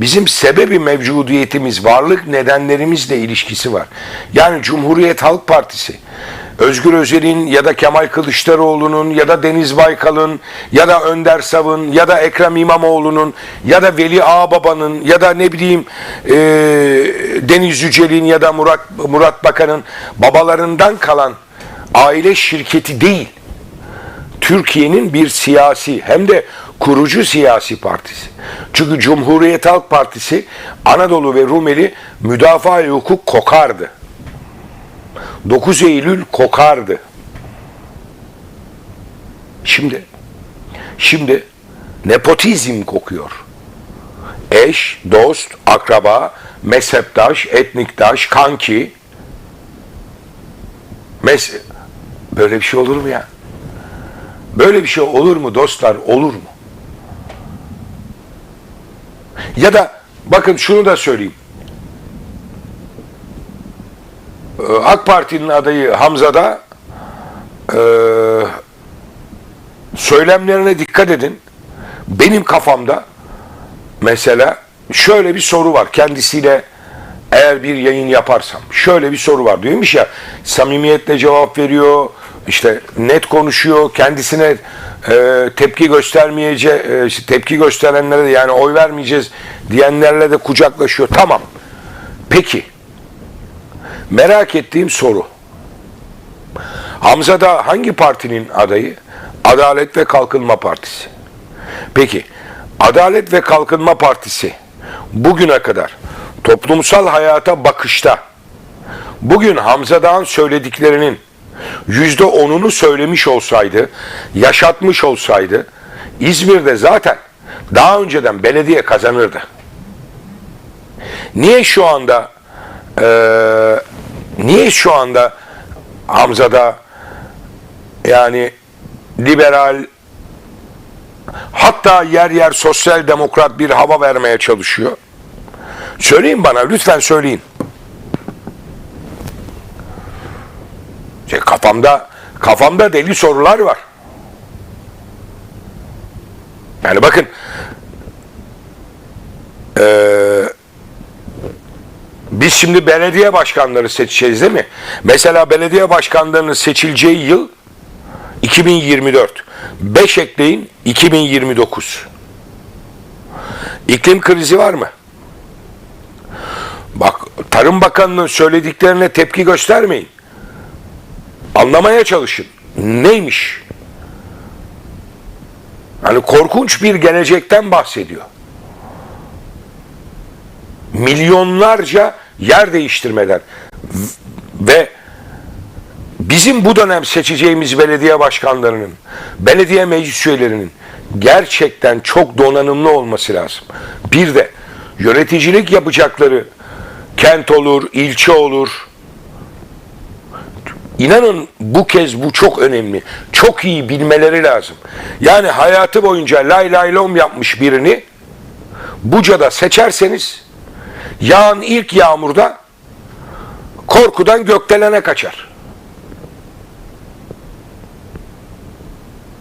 bizim sebebi mevcudiyetimiz, varlık nedenlerimizle ilişkisi var. Yani Cumhuriyet Halk Partisi, Özgür Özel'in ya da Kemal Kılıçdaroğlu'nun ya da Deniz Baykal'ın ya da Önder Sav'ın ya da Ekrem İmamoğlu'nun ya da Veli Ağbaba'nın ya da ne bileyim e, Deniz Yücel'in ya da Murat, Murat Bakan'ın babalarından kalan aile şirketi değil. Türkiye'nin bir siyasi hem de kurucu siyasi partisi. Çünkü Cumhuriyet Halk Partisi Anadolu ve Rumeli müdafaa hukuk kokardı. 9 Eylül kokardı. Şimdi şimdi nepotizm kokuyor. Eş, dost, akraba, mezheptaş, etniktaş, kanki. Mes Böyle bir şey olur mu ya? Böyle bir şey olur mu dostlar? Olur mu? Ya da bakın şunu da söyleyeyim. Ee, AK Parti'nin adayı Hamza da e, söylemlerine dikkat edin. Benim kafamda mesela şöyle bir soru var. Kendisiyle eğer bir yayın yaparsam şöyle bir soru var diyormuş ya samimiyetle cevap veriyor işte net konuşuyor kendisine e, tepki göstermeyece e, işte tepki gösterenlere de yani oy vermeyeceğiz diyenlerle de kucaklaşıyor. Tamam. Peki. Merak ettiğim soru. Hamza da hangi partinin adayı? Adalet ve Kalkınma Partisi. Peki Adalet ve Kalkınma Partisi bugüne kadar toplumsal hayata bakışta bugün Hamza Dağ'ın söylediklerinin yüzde onunu söylemiş olsaydı, yaşatmış olsaydı İzmir'de zaten daha önceden belediye kazanırdı. Niye şu anda eee, niye şu anda Hamza'da yani liberal hatta yer yer sosyal demokrat bir hava vermeye çalışıyor? Söyleyin bana lütfen söyleyin. Şey, kafamda kafamda deli sorular var. Yani bakın eee, biz şimdi belediye başkanları seçeceğiz değil mi? Mesela belediye başkanlarının seçileceği yıl 2024. 5 ekleyin 2029. İklim krizi var mı? Bak Tarım Bakanı'nın söylediklerine tepki göstermeyin. Anlamaya çalışın. Neymiş? Hani korkunç bir gelecekten bahsediyor. Milyonlarca yer değiştirmeler ve bizim bu dönem seçeceğimiz belediye başkanlarının, belediye meclis üyelerinin gerçekten çok donanımlı olması lazım. Bir de yöneticilik yapacakları kent olur, ilçe olur. İnanın bu kez bu çok önemli. Çok iyi bilmeleri lazım. Yani hayatı boyunca lay lay lom yapmış birini Buca'da seçerseniz yağan ilk yağmurda korkudan gökdelene kaçar.